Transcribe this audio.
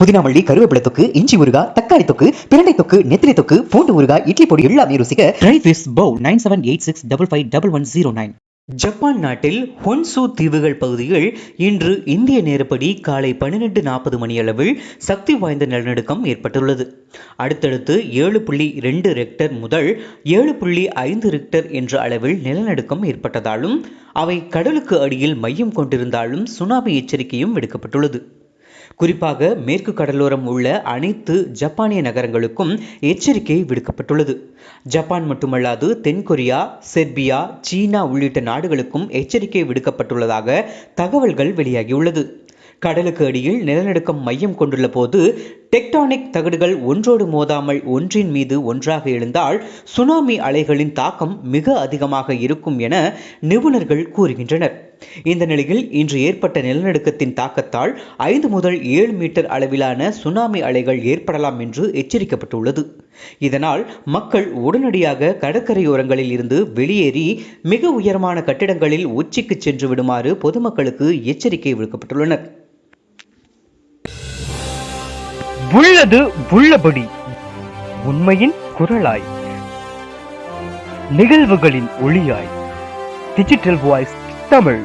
புதினாமல்லி கருவேப்பிலை தொக்கு இஞ்சி ஊறுகா தக்காளி தொக்கு பிரண்டை தொக்கு நெத்திலி தொக்கு பூண்டு ஊறுகா இட்லி பொடி எல்லாமே ருசிக்க dry fish bowl nine seven eight six double five double one zero nine Japan நாட்டில் ஹொன்சு தீவுகள் பகுதியில் இன்று இந்திய நேரப்படி காலை பன்னிரெண்டு நாற்பது மணியளவில் சக்தி வாய்ந்த நிலநடுக்கம் ஏற்பட்டுள்ளது. அடுத்தடுத்து ஏழு புள்ளி ரெண்டு ரெக்டர் முதல் ஏழு புள்ளி ஐந்து ரெக்டர் என்ற அளவில் நிலநடுக்கம் ஏற்பட்டதாலும் அவை கடலுக்கு அடியில் மையம் கொண்டிருந்தாலும் சுனாமி எச்சரிக்கையும் விடுக்கப்பட்டுள்ளது. குறிப்பாக மேற்கு கடலோரம் உள்ள அனைத்து ஜப்பானிய நகரங்களுக்கும் எச்சரிக்கை விடுக்கப்பட்டுள்ளது. ஜப்பான் மட்டுமல்லாது தென்கொரியா செர்பியா சீனா உள்ளிட்ட நாடுகளுக்கும் எச்சரிக்கை விடுக்கப்பட்டுள்ளதாக தகவல்கள் வெளியாகியுள்ளது. கடலுக்கு அடியில் நிலநடுக்கம் மையம் கொண்டுள்ள போது டெக்டானிக் தகடுகள் ஒன்றோடு மோதாமல் ஒன்றின் மீது ஒன்றாக எழுந்தால் சுனாமி அலைகளின் தாக்கம் மிக அதிகமாக இருக்கும் என நிபுணர்கள் கூறுகின்றனர். இந்த நிலையில் இன்று ஏற்பட்ட நிலநடுக்கத்தின் தாக்கத்தால் ஐந்து முதல் ஏழு மீட்டர் அளவிலான சுனாமி அலைகள் ஏற்படலாம் என்று எச்சரிக்கப்பட்டுள்ளது. இதனால் மக்கள் உடனடியாக கடற்கரையோரங்களில் இருந்து வெளியேறி மிக உயரமான கட்டிடங்களில் உச்சிக்கு சென்று விடுமாறு பொதுமக்களுக்கு எச்சரிக்கை விடுக்கப்பட்டுள்ளனர். உள்ளது உள்ளபடி. உண்மையின் குரலாய். நிகழ்வுகளின் ஒளியாய். Digital voice Tamil.